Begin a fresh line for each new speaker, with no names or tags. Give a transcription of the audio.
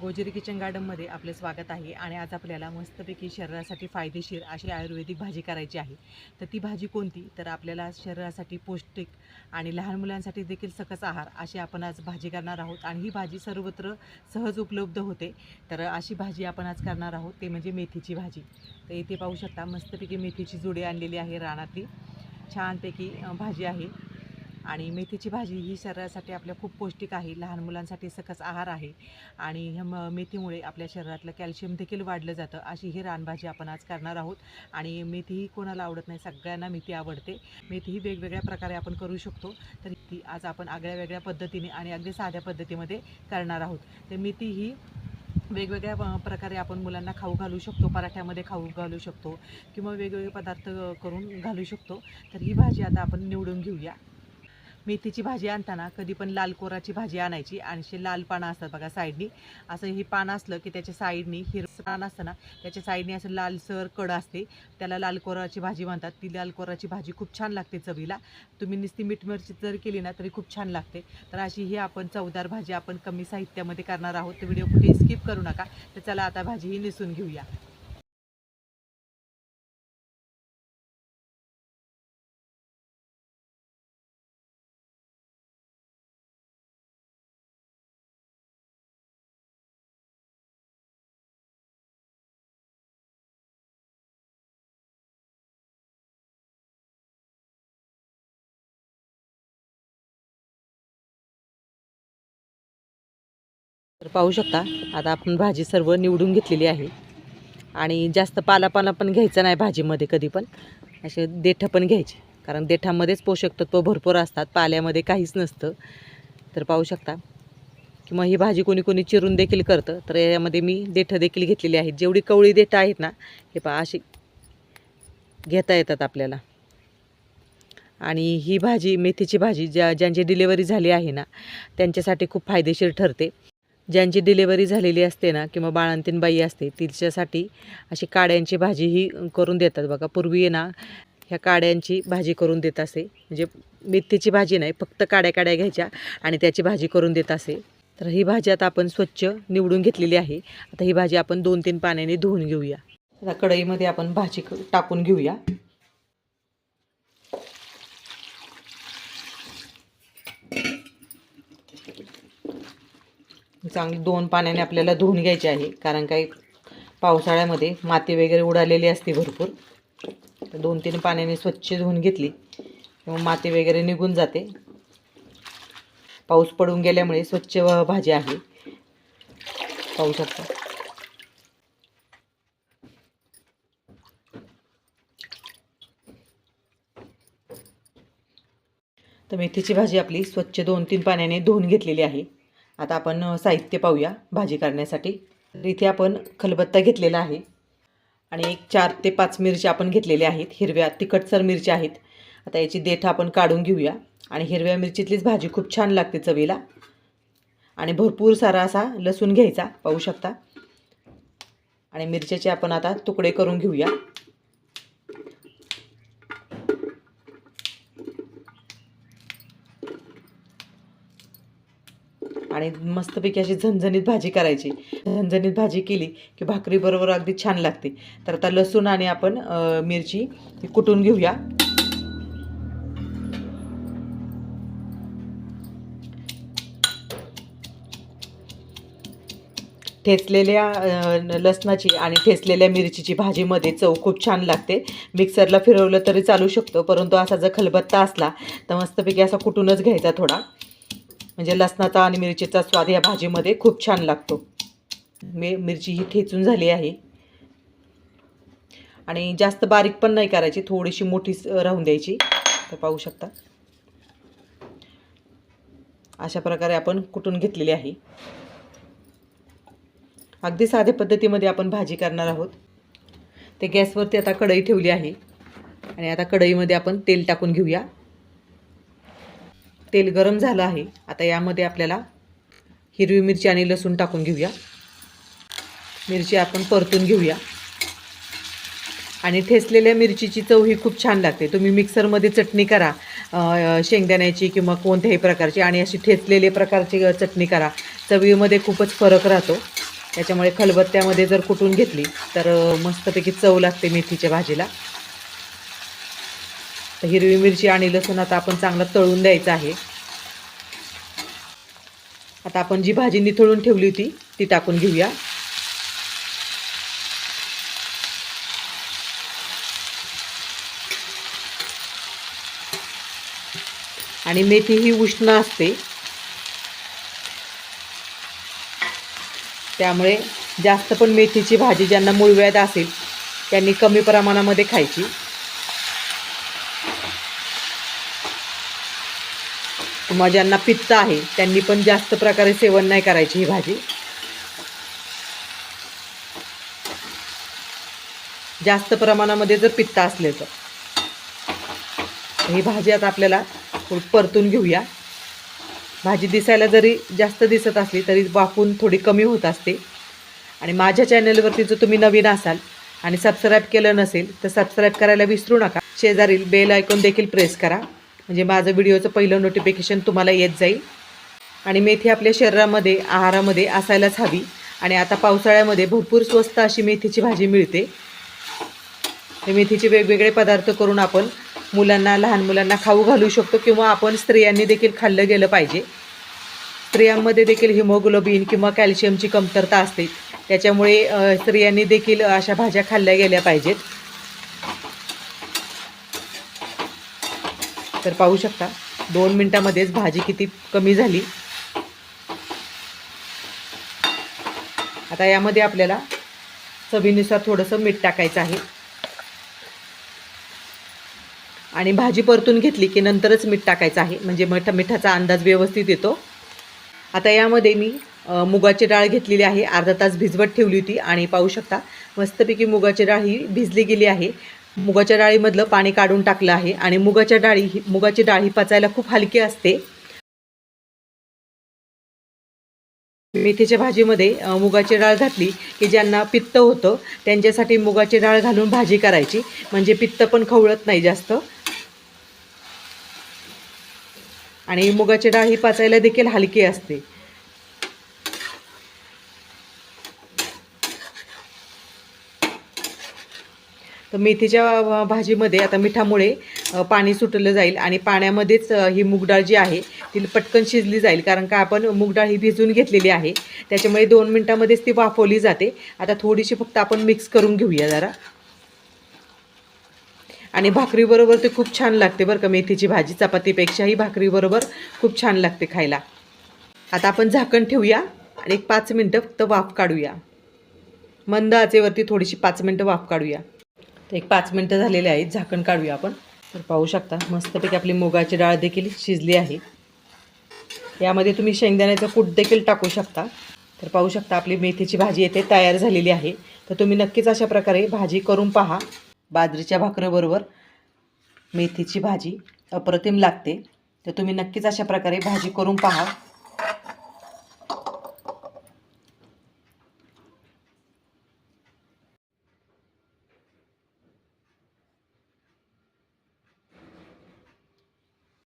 गोजेरी kitchen गार्डनमध्ये आपले स्वागत आहे आणि आज आपल्याला मस्तपैकी शरीरासाठी फायदेशीर अशी आयुर्वेदिक भाजी करायची आहे. तर ती भाजी कोणती? तर आपल्याला शरीरासाठी पौष्टिक आणि लहान मुलांसाठी देखील सकस आहार अशी आपण आज भाजी करणार आहोत आणि ही भाजी सर्वत्र सहज उपलब्ध होते. तर अशी भाजी आपण आज करणार आहोत ते म्हणजे मेथीची भाजी. तर इथे पाहू शकता मस्तपैकी मेथीची जुडी आणलेली आहे रानातली. छानपैकी भाजी आहे. आणि मेथीची भाजी ही शरीरासाठी आपल्या खूप पौष्टिक आहे. लहान मुलांसाठी सकस आहार आहे. आणि ह्या म मेथीमुळे आपल्या शरीरातलं कॅल्शियम देखील वाढलं जातं. अशी ही रानभाजी आपण आज करणार आहोत. आणि मेथी ही कोणाला आवडत नाही सगळ्यांना मेथी आवडते. मेथी ही वेगवेगळ्या प्रकारे आपण करू शकतो. तर ती आज आपण आगळ्या वेगळ्या पद्धतीने आणि अगदी साध्या पद्धतीमध्ये करणार आहोत. तर मेथी ही वेगवेगळ्या प्रकारे आपण मुलांना खाऊ घालू शकतो. पराठ्यामध्ये खाऊ घालू शकतो. किंवा वेगवेगळे पदार्थ करून घालू शकतो. तर ही भाजी आता आपण निवडून घेऊया. मेथीची भाजी आणताना कधी पण लाल कोराची भाजी आणायची. आणि असे लाल पानं असतात बघा साईडनी. असं हे पानं असलं की त्याच्या साईडनी हिर पान असतं ना त्याच्या साईडनी असं लालसर कड असते. त्याला लाल कोराची भाजी म्हणतात. ती लाल कोराची भाजी खूप छान लागते चवीला. तुम्ही नुसती मीठ मिरची जर केली ना तरी खूप छान लागते. तर अशी ही आपण चवदार भाजी आपण कमी साहित्यामध्ये करणार आहोत. तर व्हिडिओ कुठे स्किप करू नका. तर चला आता भाजी ही निसून घेऊया. तर पाहू शकता आता आपण भाजी सर्व निवडून घेतलेली आहे. आणि जास्त पालापाला पण घ्यायचा नाही भाजीमध्ये कधी पण. असे देठं पण घ्यायचे. कारण देठामध्येच पोषक तत्व भरपूर असतात पाल्यामध्ये काहीच नसतं. तर पाहू शकता. किंवा ही भाजी कोणी कोणी चिरून देखील करतं तर यामध्ये मी देठं देखील घेतलेली आहेत. जेवढी कवळी देठं आहेत ना हे पहा अशी घेता येतात आपल्याला. आणि ही भाजी मेथीची भाजी ज्या ज्यांची डिलेवरी झाली आहे ना त्यांच्यासाठी खूप फायदेशीर ठरते. ज्यांची डिलेवरी झालेली असते ना किंवा बाळंतीण बाई असते तिच्यासाठी अशी काड्यांची भाजी ही करून देतात बघा. पूर्वी आहे ना ह्या काड्यांची भाजी करून देत असे. म्हणजे मेथीची भाजी नाही फक्त काड्या काड्या घ्यायच्या आणि त्याची भाजी करून देत असे. तर ही भाजी आता आपण स्वच्छ निवडून घेतलेली आहे. आता ही भाजी आपण दोन तीन पाण्याने धुवून घेऊया. आता कढईमध्ये आपण भाजी टाकून घेऊया. चांगली दोन पाण्याने आपल्याला धुवून घ्यायची आहे. कारण काही पावसाळ्यामध्ये माती वगैरे उडालेली असते भरपूर. दोन तीन पाण्याने स्वच्छ धुवून घेतली. किंवा माती वगैरे निघून जाते. पाऊस पडून गेल्यामुळे स्वच्छ व भाजी आहे. पाहू शकता तर मेथीची भाजी आपली स्वच्छ दोन तीन पाण्याने धुवून घेतलेली आहे. आता आपण साहित्य पाहूया भाजी करण्यासाठी. तर इथे आपण खलबत्ता घेतलेला आहे आणि एक चार ते पाच मिरच्या आपण घेतलेल्या आहेत. हिरव्या तिखटसर मिरच्या आहेत. आता याची देठ आपण काढून घेऊया आणि हिरव्या मिरचीतलीच भाजी खूप छान लागते चवीला. आणि भरपूर सारा असा लसूण घ्यायचा पाहू शकता. आणि मिरच्याचे आपण आता तुकडे करून घेऊया. आणि मस्तपैकी अशी झणझणीत भाजी करायची. झणझणीत भाजी केली की भाकरीबरोबर अगदी छान लागते. तर आता लसूण आणि आपण मिरची कुटून घेऊया. ठेचलेल्या लसणाची आणि ठेचलेल्या मिरचीची भाजीमध्ये चव खूप छान लागते. मिक्सरला फिरवलं तरी चालू शकतो परंतु असा जर खलबत्ता असला तर मस्तपैकी असा कुटूनच घ्यायचा थोडा. म्हणजे लसणाचा आणि मिरचीचा स्वाद या भाजीमध्ये खूप छान लागतो. मी मिरची ही ठेचून झाली आहे. आणि जास्त बारीक पण नाही करायची थोडीशी मोठी राहून द्यायची. तर पाहू शकता. अशा प्रकारे आपण कुटून घेतलेली आहे. अगदी साध्या पद्धतीमध्ये आपण भाजी करणार आहोत. ते गॅसवरती आता कढई ठेवली आहे. आणि आता कढईमध्ये आपण तेल टाकून घेऊया. तेल गरम झालं आहे. आता यामध्ये आपल्याला हिरवी मिरची आणि लसूण टाकून घेऊया. मिरची आपण परतून घेऊया. आणि ठेचलेल्या मिरचीची चव ही खूप छान लागते. तुम्ही मिक्सरमध्ये चटणी करा शेंगदाण्याची किंवा कोणत्याही प्रकारची आणि अशी ठेचलेले प्रकारची चटणी करा. चवीमध्ये खूपच फरक राहतो. त्याच्यामुळे खलबत्त्यामध्ये जर कुटून घेतली तर मस्तपैकी चव लागते मेथीच्या भाजीला. तर हिरवी मिरची आणि लसूण आता आपण चांगला तळून द्यायचं आहे. आता आपण जी भाजी निथळून ठेवली होती ती टाकून घेऊया. आणि मेथी ही उष्ण असते. त्यामुळे जास्त पण मेथीची भाजी ज्यांना मूळव्याध असेल त्यांनी कमी प्रमाणामध्ये खायची. किंवा ज्यांना पित्त आहे त्यांनी पण जास्त प्रकारे सेवन नाही करायची ही भाजी. जास्त प्रमाणामध्ये जर पित्त असले तर. ही भाजी आता आपल्याला परतून घेऊया. भाजी दिसायला जरी जास्त दिसत असली तरी वाफून थोडी कमी होत असते. आणि माझ्या चॅनलवरती जर तुम्ही नवीन असाल आणि सबस्क्राईब केलं नसेल तर सबस्क्राईब करायला विसरू नका. शेजारील बेल आयकॉन देखील प्रेस करा. म्हणजे माझं व्हिडिओचं पहिलं नोटिफिकेशन तुम्हाला येत जाईल. आणि मेथी आपल्या शरीरामध्ये आहारामध्ये असायलाच हवी. आणि आता पावसाळ्यामध्ये भरपूर स्वस्त अशी मेथीची भाजी मिळते. मेथीचे वेगवेगळे पदार्थ करून आपण मुलांना लहान मुलांना खाऊ घालू शकतो किंवा आपण स्त्रियांनी देखील खाल्लं गेलं पाहिजे. स्त्रियांमध्ये देखील हिमोग्लोबिन किंवा कॅल्शियमची कमतरता असते. त्याच्यामुळे स्त्रियांनी देखील अशा भाज्या खाल्ल्या गेल्या पाहिजेत. तर पाहू शकता दोन मिनटामध्येच भाजी किती कमी झाली. आता यामध्ये आपल्याला चवीनुसार थोडंसं मीठ टाकायचं आहे. आणि भाजी परतून घेतली की नंतरच मीठ टाकायचं आहे. म्हणजे मठ मिठाचा अंदाज व्यवस्थित येतो. आता यामध्ये मी मुगाची डाळ घेतलेली आहे. अर्धा तास भिजवत ठेवली होती. आणि पाहू शकता मस्तपैकी मुगाची डाळ ही भिजली गेली आहे. मुगाच्या डाळीमधलं पाणी काढून टाकलं आहे आणि मुगाच्या डाळी ही मुगाची डाळ ही पचायला खूप हलकी असते. मेथीच्या भाजीमध्ये मुगाची डाळ घातली की ज्यांना पित्त होतं त्यांच्यासाठी मुगाची डाळ घालून भाजी करायची. म्हणजे पित्त पण खवळत नाही जास्त. आणि मुगाची डाळ ही पचायला देखील हलकी असते. तर मेथीच्या भाजीमध्ये आता मिठामुळे पाणी सुटलं जाईल आणि पाण्यामध्येच ही मूगडाळ जी आहे ती पटकन शिजली जाईल. कारण का आपण मूगडाळ ही भिजून घेतलेली आहे. त्याच्यामुळे दोन मिनटामध्येच ती वाफवली जाते. आता थोडीशी फक्त आपण मिक्स करून घेऊया जरा. आणि भाकरीबरोबर ते खूप छान लागते बरं का मेथीची भाजी. चपातीपेक्षाही भाकरीबरोबर खूप छान लागते खायला. आता आपण झाकण ठेवूया आणि एक पाच मिनटं फक्त वाफ काढूया. मंद आचेवरती थोडीशी पाच मिनटं वाफ काढूया. तर एक पाच मिनटं झालेले आहेत झाकण काढूया आपण. तर पाहू शकता मस्तपैकी आपली मुगाची डाळ देखील शिजली आहे. यामध्ये तुम्ही शेंगदाण्याचं कूट देखील टाकू शकता. तर पाहू शकता आपली मेथीची भाजी येथे तयार झालेली आहे. तर तुम्ही नक्कीच अशा प्रकारे भाजी करून पहा. बाजरीच्या भाकरीबरोबर मेथीची भाजी अप्रतिम लागते. तर तुम्ही नक्कीच अशा प्रकारे भाजी करून पहा.